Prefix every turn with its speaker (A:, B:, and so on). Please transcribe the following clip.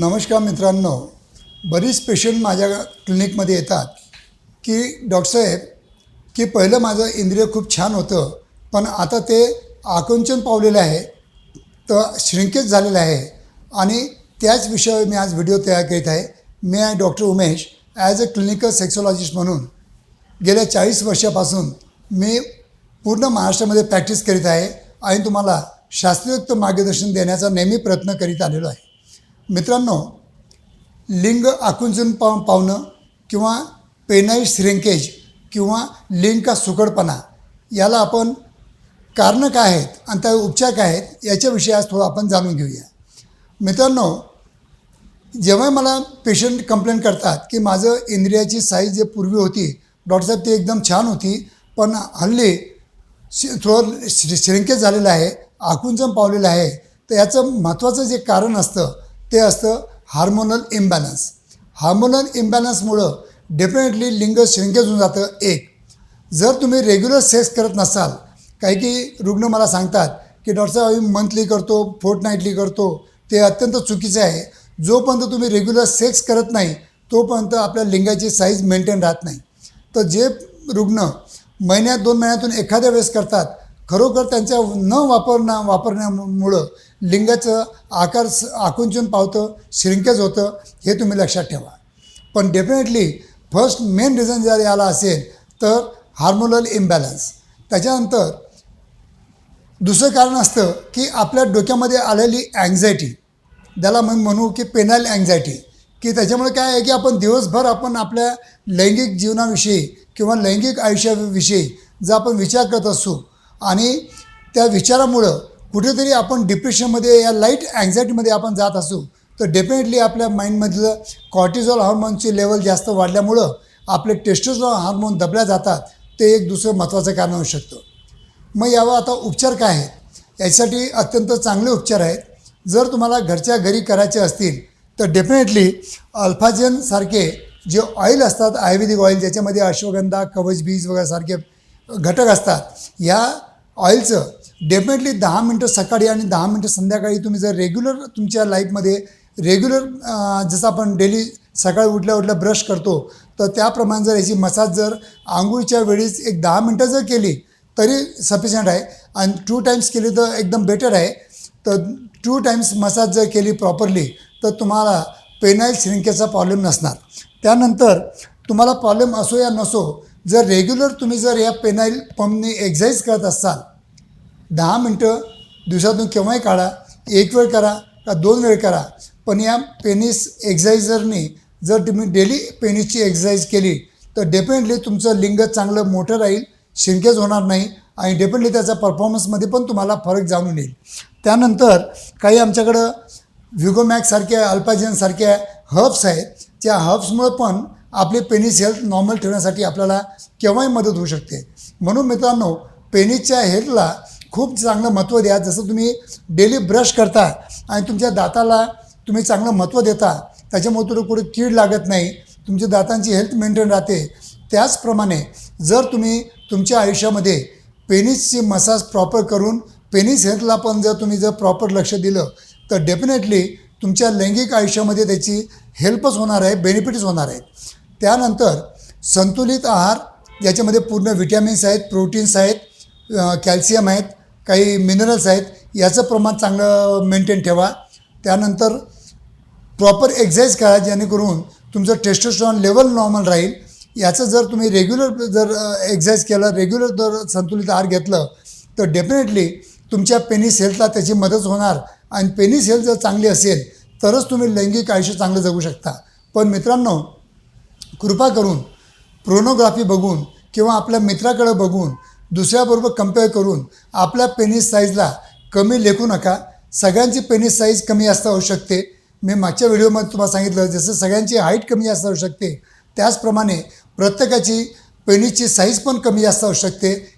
A: नमस्कार मित्रांनो. बरीच पेशंट माझ्या क्लिनिकमध्ये येतात की डॉक्टरसाहेब की पहिलं माझं इंद्रिय खूप छान होतं पण आता ते आकुंचन पावलेलं आहे तर श्रिंकेज झालेलं आहे. आणि त्याच विषयावर मी आज व्हिडिओ तयार करीत आहे. मी आहे doctor Umesh as a clinical sexologist म्हणून. गेल्या चाळीस वर्षापासून मी पूर्ण महाराष्ट्रामध्ये प्रॅक्टिस करीत आहे आणि तुम्हाला शास्त्रोक्त मार्गदर्शन देण्याचा नेहमी प्रयत्न करीत आलेलो आहे. मित्रांनो लिंग आकुंचन पाव पावणं किंवा पेनाई श्रिंकेज किंवा लिंग का सुकडपणा याला आपण कारणं काय आहेत आणि त्या उपचार काय आहेत याच्याविषयी आज थोडं आपण जाणून घेऊया मित्रांनो जेव्हा मला पेशंट कंप्लेंट करतात की माझं इंद्रियाची साईज जे पूर्वी होती डॉक्टरसाहेब ती एकदम छान होती पण हल्ली शि थोडं श्रिंकेज झालेलं आहे आकुंचन पावलेलं आहे तर याचं महत्त्वाचं जे कारण असतं ते असतं हार्मोनल इम्बॅलन्स. हार्मोनल इम्बॅलन्समुळं डेफिनेटली लिंग श्रिंकेज होऊन जातं एक. जर तुम्ही रेग्युलर सेक्स करत नसाल काही काही रुग्ण मला सांगतात की डॉक्टर साहेब आम्ही मंथली करतो फोर्ट नाईटली करतो. ते अत्यंत चुकीचं आहे. जोपर्यंत तुम्ही रेग्युलर सेक्स करत नाही तोपर्यंत आपल्या लिंगाची साईज मेंटेन राहत नाही. तर जे रुग्ण महिन्यात दोन महिन्यातून एखाद्या वेळेस करतात खरोखर त्यांच्या न वापरण्या वापरण्यामुळं लिंगाचं आकार स आकुंचन पावतं श्रिंकेज होतं हे तुम्ही लक्षात ठेवा. पण डेफिनेटली फर्स्ट मेन रिझन जर याला असेल तर हार्मोनल इम्बॅलन्स त्याच्यानंतर दुसरं कारण असतं की आपल्या डोक्यामध्ये आलेली अँझायटी ज्याला मग म्हणू की पेनल अँझायटी की त्याच्यामुळे काय आहे की आपण दिवसभर आपण आपल्या लैंगिक जीवनाविषयी किंवा लैंगिक आयुष्याविषयी जर आपण विचार करत असू आणि त्या विचारामुळं कुठेतरी आपण डिप्रेशनमध्ये या लाइट अँझायटीमध्ये आपण जात असू तर डेफिनेटली आपल्या माइंडमधलं कॉर्टिझॉल हार्मोनची लेवल जास्त वाढल्यामुळं आपले टेस्टोस्टेरॉन हार्मोन दबल्या जातात ते एक दुसरं महत्त्वाचं कारण होऊ शकतं. मग यावर आता उपचार काय आहेत? यासाठी अत्यंत चांगले उपचार आहेत. जर तुम्हाला घरच्या घरी करायचे असतील तर डेफिनेटली अल्फाजनसारखे जे ऑइल असतात आयुर्वेदिक ऑइल ज्याच्यामध्ये अश्वगंधा कवच बीज वगैरे सारखे घटक असतात या ऑइलचं डेफिनेटली दहा मिनटं सकाळी आणि दहा मिनटं संध्याकाळी तुम्ही जर रेग्युलर तुमच्या लाईफमध्ये रेग्युलर जसं आपण डेली सकाळी उठल्या उठल्या ब्रश करतो तर त्याप्रमाणे जर याची मसाज जर आंघोळीच्या वेळीच एक दहा मिनटं जर केली तरी सफिशियंट आहे. आणि टू टाईम्स केली तर एकदम बेटर आहे. तर टू टाईम्स मसाज जर केली प्रॉपरली तर तुम्हाला पेनाईल श्रिंकेचा प्रॉब्लेम नसणार. त्यानंतर तुम्हाला प्रॉब्लेम असो या नसो जर रेग्युलर तुम्ही जर या पेनाईल पंपनी एक्झाईज करत असाल दहा मिनटं दिवसातून केव्हाही काढा एक वेळ करा का दोन वेळ करा पण या पेनिस एक्झायझरनी जर तुम्ही डेली पेनिसची एक्झरसाईज केली तर डेफिनेटली तुमचं लिंग चांगलं मोठं राहील शिंकेज होणार नाही आणि डेफिनेटली त्याचा परफॉर्मन्समध्ये पण तुम्हाला फरक जाणून येईल. त्यानंतर काही आमच्याकडं व्हिगोमॅक्ससारख्या अल्पाजेनसारख्या हर्ब्स आहेत त्या हर्ब्समुळं पण आपली पेनिस हेल्थ नॉर्मल ठेवण्यासाठी आपल्याला केव्हाही मदत होऊ शकते. म्हणून मित्रांनो पेनिसच्या हेल्थला खूप चांगलं महत्त्व द्या. जसं तुम्ही डेली ब्रश करता आणि तुमच्या दाताला तुम्ही चांगलं महत्त्व देता त्याच्यामुळे तुला कुठे कीड लागत नाही तुमच्या दातांची हेल्थ मेंटेन राहते. त्याचप्रमाणे जर तुम्ही तुमच्या आयुष्यामध्ये पेनिसची मसाज प्रॉपर करून पेनिस हेल्थला पण जर तुम्ही जर प्रॉपर लक्ष दिलं तर डेफिनेटली तुमच्या लैंगिक आयुष्यामध्ये त्याची हेल्पच होणार आहे बेनिफिट्स होणार आहेत त्यानंतर संतुलित आहार याच्यामध्ये पूर्ण विटॅमिन्स आहेत प्रोटीन्स आहेत कॅल्शियम आहेत काही मिनरल्स आहेत याचं प्रमाण चांगलं मेंटेन ठेवा. त्यानंतर प्रॉपर एक्झरसाईज करा जेणेकरून तुमचं टेस्टोस्ट्रॉन लेवल नॉर्मल राहील. याचं जर तुम्ही रेग्युलर जर एक्झरसाईज केलं रेग्युलर जर संतुलित आहार घेतलं तर डेफिनेटली तुमच्या पेनिस हेल्थला त्याची मदत होणार. आणि पेनिस हेल्थ जर चांगली असेल तरच तुम्ही लैंगिक आयुष्य चांगलं जगू शकता. पण मित्रांनो कृपा करून प्रोनोग्राफी बघून किंवा आपल्या मित्राकडे बघून दुसऱ्याबरोबर कंपेअर करून आपल्या पेनिस साईजला कमी लेखू नका. सगळ्यांची पेनिस साईज कमी जास्त होऊ शकते. मी मागच्या व्हिडिओमध्ये तुम्हाला सांगितलं जसं सगळ्यांची हाईट कमी जास्त होऊ शकते त्याचप्रमाणे प्रत्येकाची पेनिसची साईज पण कमी जास्त असू शकते.